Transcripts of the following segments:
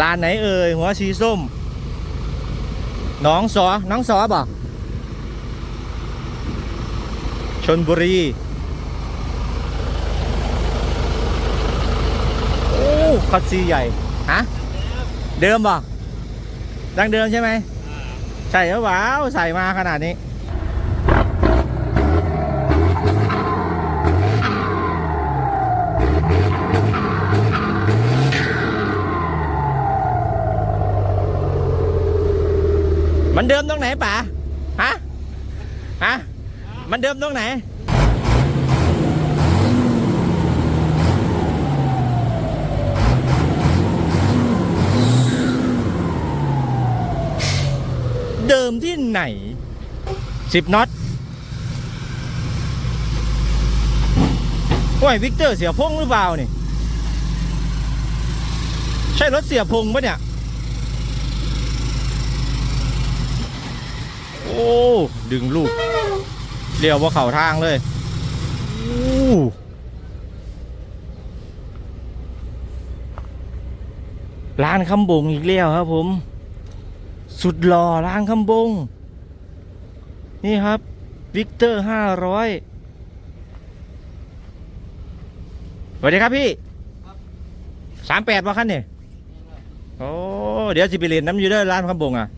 ร้านไหนเอ่ยหัวสีส้ม น้องสอน้องสอบ่ชนบุรี โอ้คัดซีใหญ่ ฮะ เดิมบ่ดังเดิมใช่ไหม ใช่แล้วว้าใส่มาขนาดนี้ มันเดิมตรงไหนป๋าฮะฮะมันเดิมตรงไหนเดิมที่ไหนสิบน็อตโอ้ยวิกเตอร์เสียพงหรือเปล่านี่ ใช่รถเสียพงปะเนี่ย โอ้ ดึงลูกเลี้ยวว่าเข่าทางเลยอู้ร้านคำบงอีกแล้วครับผม สุดหล่อร้านคำบง นี่ครับ วิกเตอร์ห้าร้อยสวัสดีครับพี่สามแปดว่าขั้นเนี่ยโอ้ เดี๋ยวสิไปเรียนน้ำอยูเด้อร้านคำบงอะ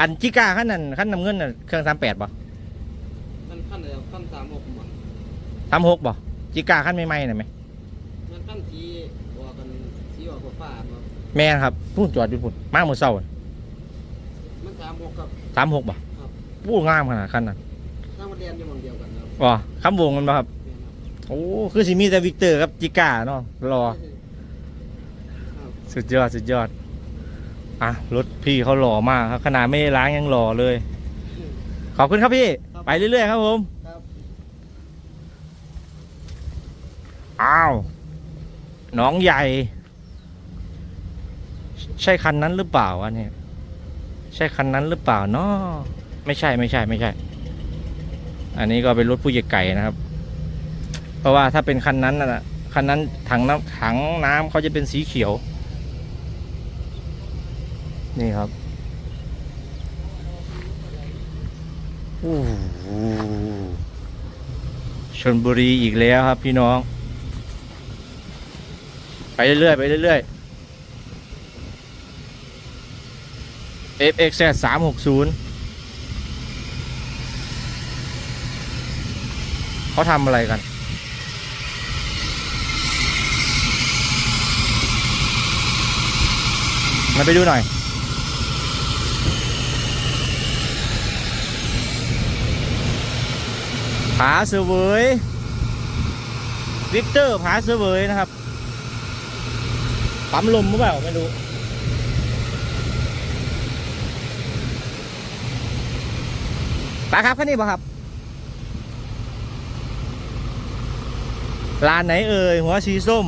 อันจิก้าขั้นนั้นขั้นน้ำเงินน่ะเครื่องสามแปดป่ะมันขั้นอะไรขั้นสามหกบ่สามหกป่ะจิก้าขั้นใหม่ๆหน่อยไหมมันขั้นสีออกกันสีออกกว่าฟ้าบ่แม่นครับพุ่งจอดอยู่พุ่นมากมือเศร้ามันสามหกกับสามหกป่ะครับพูดงามขนาดขั้นนั้นถ้ามันเรียนอยู่หมองเดียวกันครับว่ะคำวงมันป่ะครับแม่นครับโอ้คือสิมีแต่วิกเตอร์กับจิก้าเนาะรอครับสุดยอด สุดยอด อะรถพี่เขาหล่อมากครับขนาดไม่ได้ล้างยังหล่อเลย ขอบคุณครับพี่ ไปเรื่อยๆครับผมครับอ้าวน้องใหญ่ ใช่คันนั้นหรือเปล่าวะเนี่ย ใช่คันนั้นหรือเปล่าเนาะไม่ใช่ไม่ใช่ไม่ใช่ อันนี้ก็เป็นรถผู้ใหญ่ไก่นะครับ เพราะว่าถ้าเป็นคันนั้นน่ะคันนั้นถังน้ำถังน้ำเขาจะเป็นสีเขียว นี่ครับโอ้ชนบุรีอีกแล้วครับพี่น้อง ไปเรื่อยๆไปเรื่อยๆ FX สามหกศูนย์เขาทำอะไรกันมาไปดูหน่อย ผาเสวยวิกเตอร์ผาเสวยนะครับปั๊มลมหรือเปล่าไม่รู้ปาครับคันนี้ป่ะครับร้านไหนเอ่ยหัวสีส้ม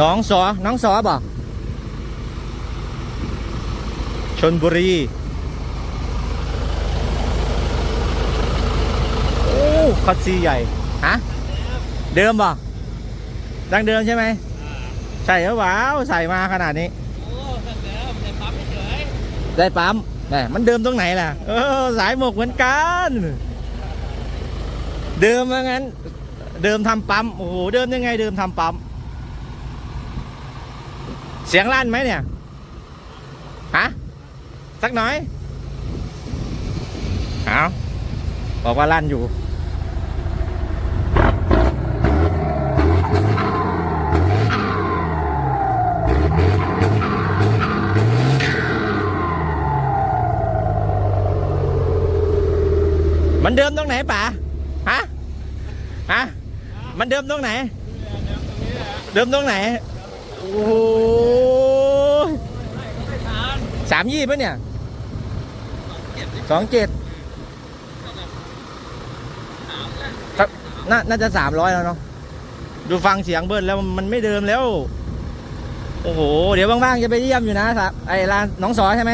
น้องสอน้องสอบ่ชนบุรี โอ้คัดซีใหญ่ฮะเดิมบ่ดังเดิมใช่ไหมใช่แล้วว้าวใส่มาขนาดนี้โอ้ตั้งแต่ในปั๊มเฉยได้ปั๊มแหมมันเดิมตรงไหนล่ะเออสายหมกเหมือนกัน เดิมว่างั้น เดิมทำปั๊มโอ้โหเดิมยังไงเดิมทำปั๊มเสียงลั่นไหมเนี่ยฮะสักหน่อยเอาบอกว่าลั่นอยู่ มันเดิมตรงไหนป๋าฮะฮะมันเดิมตรงไหน เดิมตรงไหน โอ้โหสามยี่ปะเนี่ยสองเจ็ดครับน่าน่าจะสามร้อยแล้วเนาะดูฟังเสียงเบิ้ลแล้วมันไม่เดิมแล้ว โอ้โห เดี๋ยวว่างๆจะไปเยี่ยมอยู่นะครับไอ้ร้านหน้องสอใช่ไหม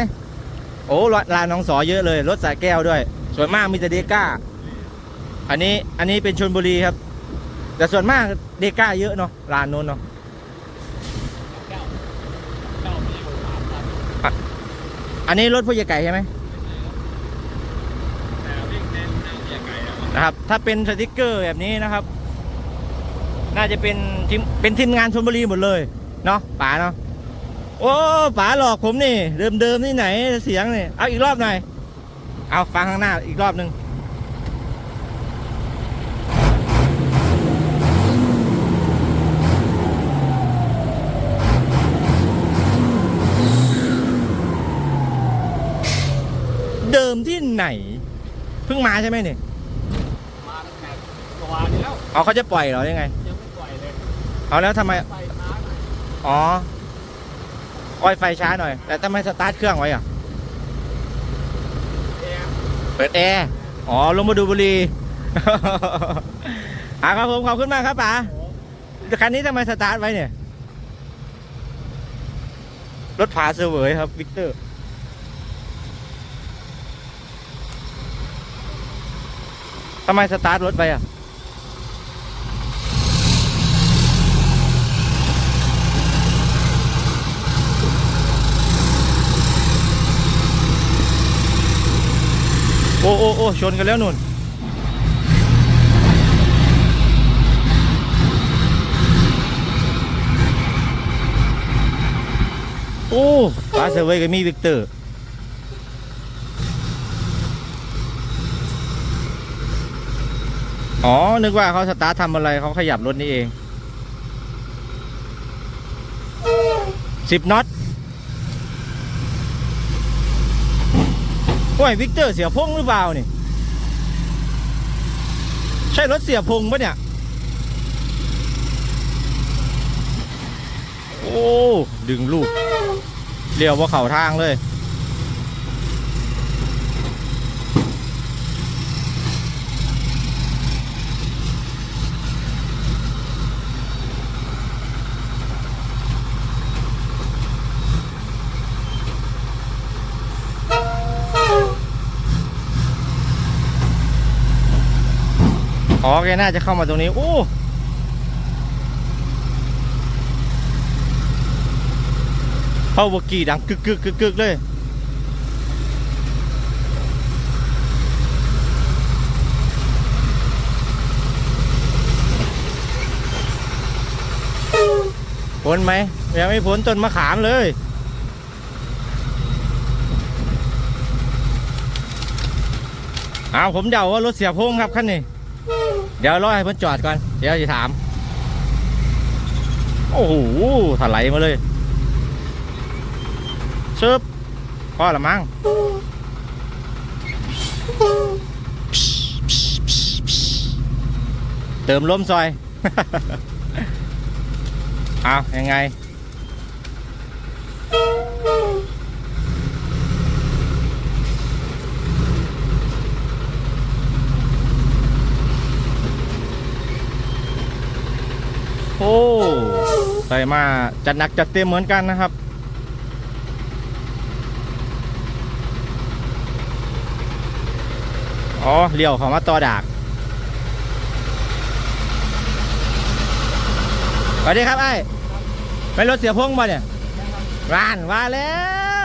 โอ้ร้านหน้องสอเยอะเลย รถสายแก้วด้วย ส่วนมากมีแต่เดก้า อันนี้อันนี้เป็นชนบุรีครับ แต่ส่วนมากเดก้าเยอะเนาะร้านนู้นเนาะอันนี้รถผู้ใหญ่ไก่ใช่ไหมแต่วิ่งเน้นแนวเกียร์ไก่อะนะครับ ถ้าเป็นสติกเกอร์แบบนี้นะครับ น่าจะเป็นทีมเป็นทีมงานชลบุรีหมดเลยเนาะป๋าเนาะโอ้ป๋าหลอกผมนี่ เดิมเดิมที่ไหนเสียงนี่เอาอีกรอบหน่อย เอาฟังข้างหน้าอีกรอบหนึ่งเดิมที่ไหน เพิ่งมาใช่ไหมนี่มาตั้งแต่เมื่อวานนี้แล้วเอาเขาจะปล่อยเหรอยังไง ยังไม่ปล่อยเลยเอาแล้วทำไม ไฟช้าหน่อยอ๋อ อ้อยไฟช้าหน่อย แต่ทำไมสตาร์ทเครื่องไว้อะแอร์ เปิดแอร์ อ๋อ ลงมาดูบุรี อ่าครับผมขอบคุณมากครับป๋าคันนี้ทำไมสตาร์ทไว้เนี่ย รถผาเสวยครับ วิกเตอร์ ทำไมสตาร์ทรถไปอะ อ้โอ้โอ้ชนกันแล้วนุ่นโอ้ปลาเซเว่ก็มีวิกเตอร์อ๋อ นึกว่าเขาสตาร์ททำอะไรเขาขยับรถนี่เองสิบน็อต โอ้ยวิกเตอร์เสียพงหรือเปล่านี่ ใช่รถเสียพงปะเนี่ย โอ้ ดึงลูกเลี้ยวว่าเข่าทางเลย อ๋อแกน่าจะเข้ามาตรงนี้โอ้เข้าวกี้ดังกึกกึกกึกกึกเลยพ้นไหมยังไม่พ้นต้นมะขามเลยเอาผมเดาว่ารถเสียพงครับคันนี้ เดี๋ยวรอให้เพิ่นจอดก่อน เดี๋ยวจะถาม โอ้โหถลายมาเลยเชิบพ่อละมั้งเติมลมซอย เอายังไง โอ้ใส่มาจัดหนักจัดเต็มเหมือนกันนะครับ อ๋อเลี้ยวเขามาต่อดากสวัสดีครับไอ้ไม่รถเสียพงมาเนี่ยร้านมาแล้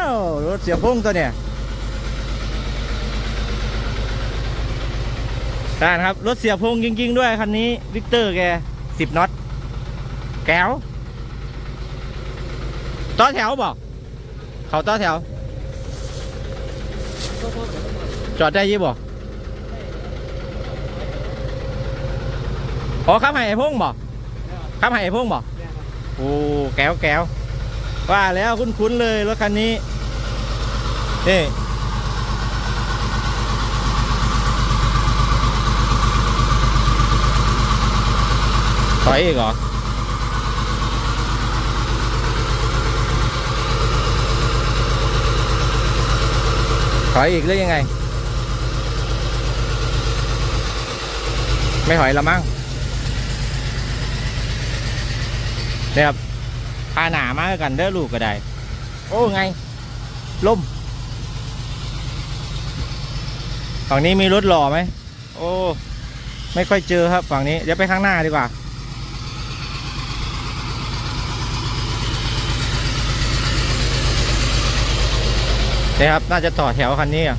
ว รถเสียพงตัวเนี่ยร้านครับ รถเสียพงจริง ๆ ด้วยคันนี้ วิกเตอร์แกสิบน็อต แก้วต่อแถวบอกเขาต่อแถว จอดได้ยี่บอกอ๋อข้ามไห้ไอ้พงบอกข้ามไห้ไอ้พงบอกโอ้แก้วแก้วว่าแล้วคุ้นๆเลยรถคันนี้นี่ถอยอีกเหรอ ถอยอีกหรือยังไง ไม่ถอยละมั้งเนี่ยครับพาหนามากันเด้อลูกก็ได้ โอ้ไงล่มฝั่งนี้มีรถหล่อไหม โอ้ ไม่ค่อยเจอครับฝั่งนี้ เดี๋ยวไปข้างหน้าดีกว่า นี่ครับ น่าจะต่อแถวคันนี้อะ